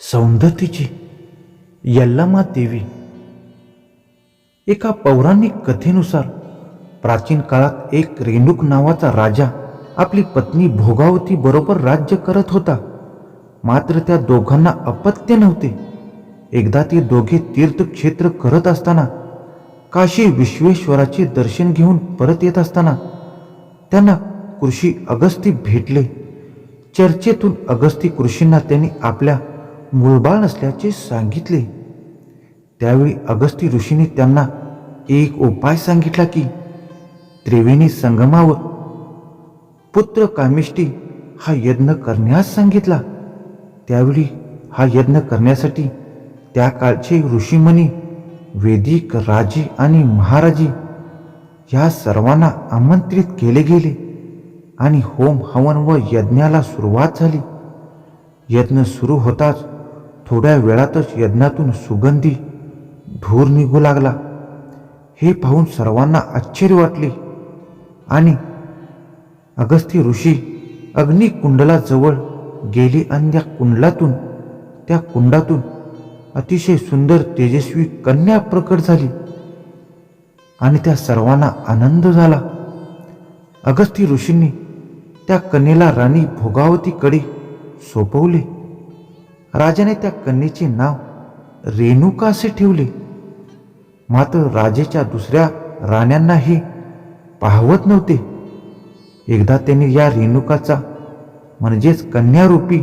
सौंदतीची यल्लामा देवी. एका पौराणिक कथेनुसार प्राचीन काळात एक रेणूक नावाचा राजा आपली पत्नी भोगावती बरोबर राज्य करत होता. मात्र त्या दोघांना अपत्य नव्हते. एकदा ते दोघे तीर्थक्षेत्र करत असताना काशी विश्वेश्वराचे दर्शन घेऊन परत येत असताना त्यांना कृषी अगस्ती भेटले. चर्चेतून अगस्ती कृषींना त्यांनी आपल्या मूळबाळ नसल्याचे सांगितले. त्यावेळी अगस्ती ऋषीने त्यांना एक उपाय सांगितला की त्रिवेणी संगमावर पुत्र कामिष्टी हा यज्ञ करण्यास सांगितला. त्यावेळी हा यज्ञ करण्यासाठी त्या काळचे ऋषीमुनी वेदिक राजे आणि महाराजी या सर्वांना आमंत्रित केले गेले आणि होम हवन व यज्ञाला सुरुवात झाली. यज्ञ सुरू होताच थोड्या वेळातच यज्ञातून सुगंधी धूर निघू लागला. हे पाहून सर्वांना आश्चर्य वाटले. आणि अगस्ती ऋषी अग्निकुंडलाजवळ गेले आणि त्या कुंडलातून त्या कुंडातून अतिशय सुंदर तेजस्वी कन्या प्रकट झाली आणि त्या सर्वांना आनंद झाला. अगस्ती ऋषींनी त्या कन्येला राणी भोगावतीकडे सोपवले. राजाने त्या कन्येचे नाव रेणुका असे ठेवले. मात्र राजेच्या दुसऱ्या राण्यांना हे पाहवत नव्हते. एकदा त्यांनी या रेणुकाचा म्हणजेच कन्यारूपी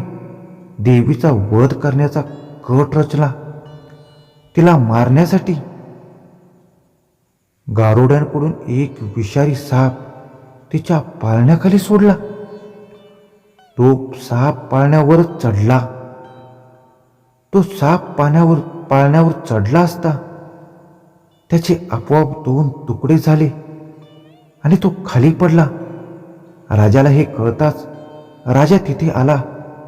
देवीचा वध करण्याचा कट रचला. तिला मारण्यासाठी गारोड्यांकडून एक विषारी साप तिच्या पाळण्याखाली सोडला. तो साप पाळण्यावरच चढला. तो साप पाण्यावर पाळण्यावर चढला असता त्याचे आपोआप दोन तुकडे झाले आणि तो खाली पडला. राजाला हे कळताच राजा तिथे आला.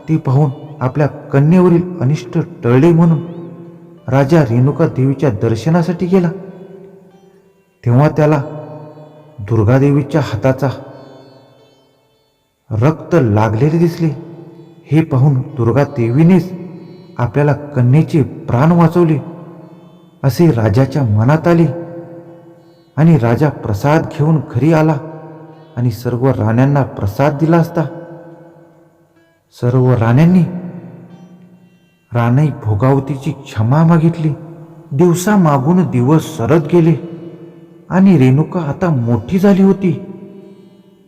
ते पाहून आपल्या कन्येवरील अनिष्ट टळले म्हणून राजा रेणुका देवीच्या दर्शनासाठी गेला. तेव्हा त्याला दुर्गादेवीच्या हाताचा रक्त लागलेले दिसले. हे पाहून दुर्गा देवीनेच आपल्याला कन्येचे प्राण वाचवले. असे राजाच्या मनात आले. आणि राजा प्रसाद घेऊन घरी आला आणि सर्व राण्यांना प्रसाद दिला असता. सर्व राण्यांनी राणी भोगावतीची क्षमा मागितली. दिवसा मागून दिवस सरत गेले आणि रेणुका आता मोठी झाली होती.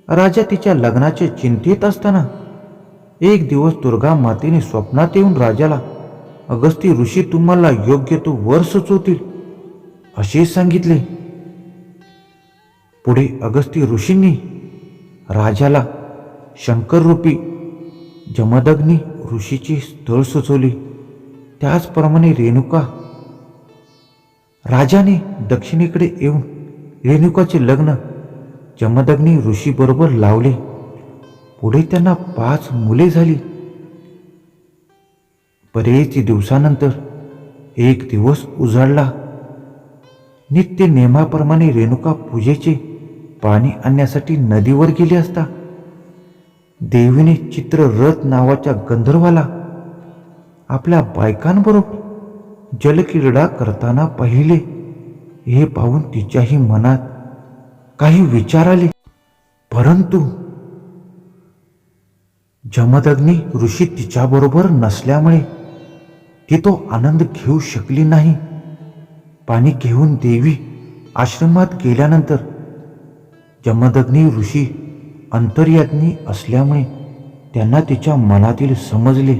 राजा तिच्या लग्नाच्या चिंतेत असताना एक दिवस दुर्गा मातेने स्वप्नात येऊन राजाला अगस्ती ऋषी तुम्हाला योग्य तो वर सुचवतील असे सांगितले. पुढे अगस्ती ऋषींनी राजाला शंकररूपी जमदग्नी ऋषीची स्थळ सुचवली. त्याचप्रमाणे रेणुका राजाने दक्षिणेकडे येऊन रेणुकाचे लग्न जमदग्नी ऋषीबरोबर लावले. पुढे त्यांना पाच मुले झाली. बरेच दिवसानंतर एक दिवस उजाडला नित्य नेमाप्रमाणे रेणुका पूजेचे पाणी आणण्यासाठी नदीवर गेली असता देवीने चित्ररथ नावाच्या गंधर्वाला आपल्या बायकांबरोबर जलक्रीडा करताना पाहिले. हे पाहून तिच्याही मनात काही विचार आले. परंतु जमदग्नी ऋषी तिच्याबरोबर नसल्यामुळे ती तो आनंद घेऊ शकली नाही. पाणी घेऊन देवी आश्रमात गेल्यानंतर जमदग्नी ऋषी अंतर्याज्ञी असल्यामुळे त्यांना तिच्या मनातील समजले.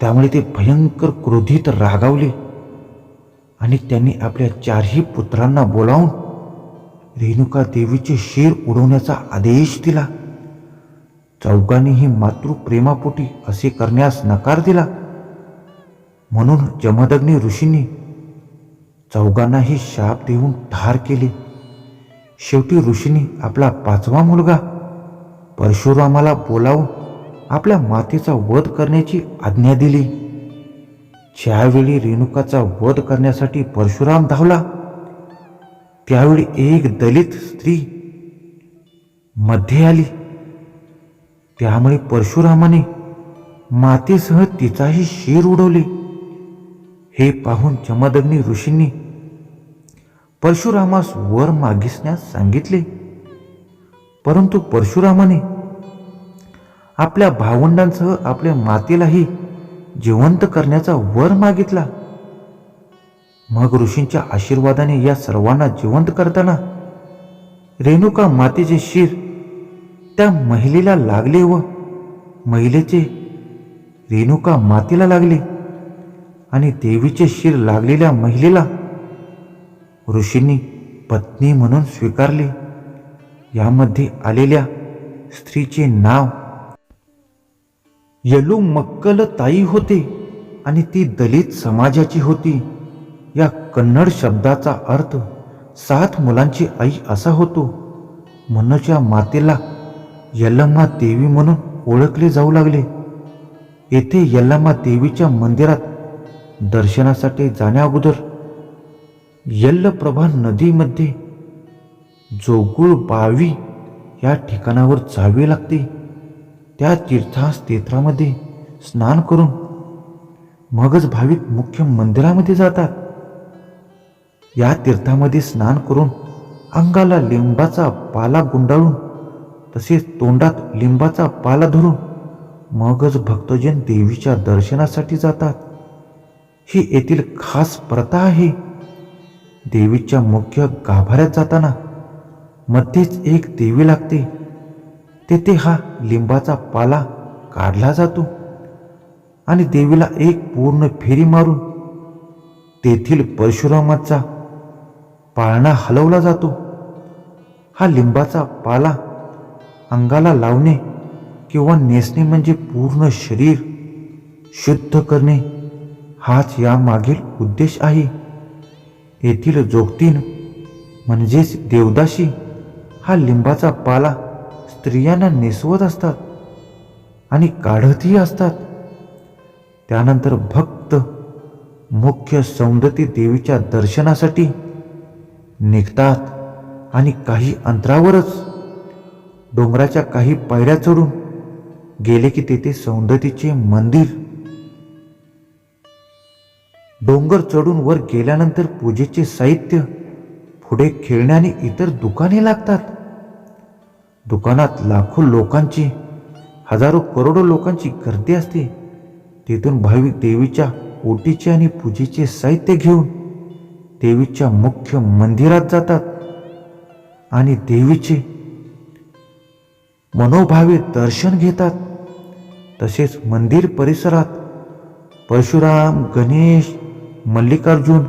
त्यामुळे ते भयंकर क्रोधित रागावले आणि त्यांनी आपल्या चारही पुत्रांना बोलावून रेणुका देवीचे शेर उडवण्याचा आदेश दिला. चौघांनीही मातृप्रेमापोटी असे करण्यास नकार दिला. म्हणून जमदग्नी ऋषींनी चौघांनाही शाप देऊन ठार केले. शेवटी ऋषींनी आपला पाचवा मुलगा परशुरामाला बोलावून आपल्या मातेचा वध करण्याची आज्ञा दिली. ज्यावेळी रेणुकाचा वध करण्यासाठी परशुराम धावला त्यावेळी एक दलित स्त्री मध्ये आली. त्यामुळे परशुरामाने मातेसह तिचाही शिर उडवले. हे पाहून चमदग्नी ऋषींनी परशुरामास वर मागिसण्यास सांगितले. परंतु परशुरामाने आपल्या भावंडांसह आपल्या मातेलाही जिवंत करण्याचा वर मागितला. मग ऋषींच्या आशीर्वादाने या सर्वांना जिवंत करताना रेणुका मातेचे शिर त्या महिलेला लागले व महिलेचे रेणुका मातेला लागले. आणि देवीचे शिर लागलेल्या महिलेला? ऋषींनी पत्नी म्हणून स्वीकारले. यामध्ये आलेल्या स्त्रीचे नाव यलू मक्कल ताई होते आणि ती दलित समाजाची होती. या कन्नड शब्दाचा अर्थ सात मुलांची आई असा होतो. मनोच्या मातेला यल्लम्मा देवी म्हणून ओळखले जाऊ लागले. येथे यल्लम्मा देवीच्या मंदिरात दर्शनासाठी जाण्याअगोदर यल्लप्रभा नदीमध्ये जोगुळ बावी या ठिकाणावर जावे लागते. त्या तीर्थास्थेत्रामध्ये स्नान करून मगच भाविक मुख्य मंदिरामध्ये जातात. या तीर्थामध्ये स्नान करून अंगाला लिंबाचा पाला गुंडाळून तसेच तोंडात लिंबाचा पाला धरून मगच भक्तजन देवीच्या दर्शनासाठी जातात. ही येथील खास प्रथा आहे. देवीच्या मुख्य गाभाऱ्यात जाताना मध्येच एक देवी लागते. तेथे हा लिंबाचा पाला काढला जातो आणि देवीला एक पूर्ण फेरी मारून तेथील परशुरामाचा पाळणा हलवला जातो. हा लिंबाचा पाला अंगाला लावणे किंवा नेसणे म्हणजे पूर्ण शरीर शुद्ध करणे हाच यामागील उद्देश आहे. येथील जोगतीन म्हणजेच देवदाशी हा लिंबाचा पाला स्त्रियांना नेसवत असतात आणि काढतही असतात. त्यानंतर भक्त मुख्य सौंदती देवीच्या दर्शनासाठी निघतात आणि काही अंतरावरच डोंगराच्या काही पायऱ्या चढून गेले की तेथे सौंदतीचे मंदिर डोंगर चढून वर गेल्यानंतर पूजेचे साहित्य पुढे खेळण्याने इतर दुकाने लागतात. दुकानात लाखो लोकांची हजारो करोडो लोकांची गर्दी असते. तेथून भाविक देवीच्या ओटीचे आणि पूजेचे साहित्य घेऊन देवीच्या मुख्य मंदिरात जातात आणि देवीचे मनोभावे दर्शन घेतात. तसेच मंदिर परिसरात परशुराम गणेश मल्लिकार्जुन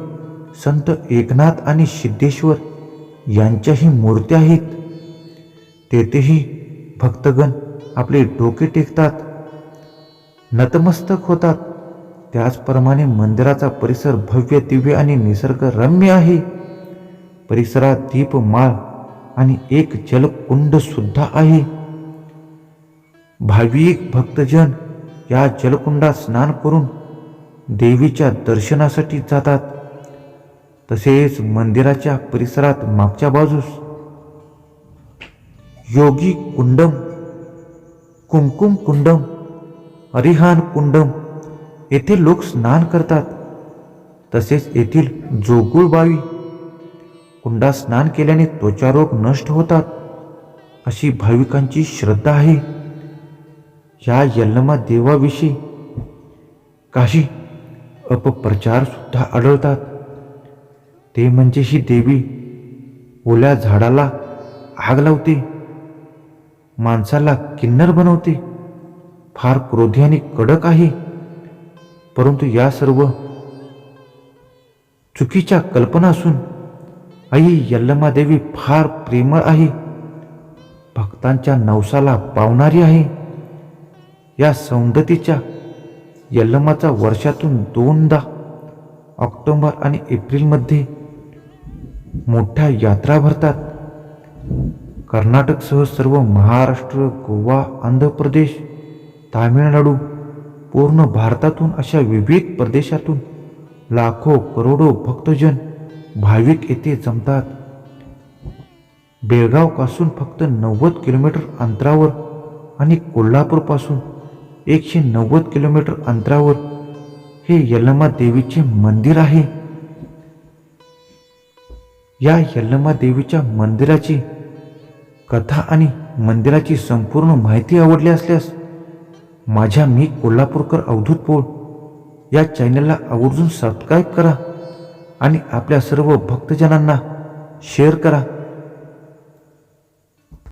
संत एकनाथ आणि सिद्धेश्वर यांच्याही मूर्त्या आहेत. तेथेही भक्तगण आपले डोके टेकतात. नतमस्तक होतात. त्याचप्रमाणे मंदिराचा परिसर भव्य दिव्य आणि निसर्गरम्य आहे. परिसरात दीपमाळ आणि एक जलकुंड सुद्धा आहे. भाविक भक्तजन या जलकुंडात स्नान करून देवीच्या दर्शनासाठी जातात. तसेच मंदिराच्या परिसरात मागच्या बाजूस योगी कुंडम कुमकुम कुंडम अरिहान कुंडम येथे लोक स्नान करतात. तसेच येथील जोगुळबावी कुंडात स्नान केल्याने त्वचारोग नष्ट होतात अशी भाविकांची श्रद्धा आहे. या यल्लमा देवाविषयी काही अपप्रचार सुद्धा आढळतात. ते म्हणजे ही देवी ओल्या झाडाला आग लावते माणसाला किन्नर बनवते. फार क्रोधी आणि कडक आहे. परंतु या सर्व चुकीच्या कल्पना असून आई यल्लमा देवी फार प्रेमळ आहे. भक्तांच्या नवसाला पावणारी आहे. या सौंदतीच्या यल्लमाचा वर्षातून दोनदा ऑक्टोबर आणि एप्रिलमध्ये मोठ्या यात्रा भरतात. कर्नाटकसह सर्व महाराष्ट्र गोवा आंध्र प्रदेश तामिळनाडू पूर्ण भारतातून अशा विविध प्रदेशातून लाखो करोडो भक्तजन भाविक येथे जमतात. बेळगावपासून फक्त नव्वद किलोमीटर अंतरावर आणि कोल्हापूरपासून एकशे नव्वद किलोमीटर अंतरावर हे यल्लमा देवीचे मंदिर आहे. या यल्लमा देवीच्या मंदिराची कथा आणि मंदिराची संपूर्ण माहिती आवडली असल्यास माझ्या मी कोल्हापूरकर अवधूत पोळ या चॅनलला आवर्जून सबस्क्राईब करा आणि आपल्या सर्व भक्तजनांना शेअर करा.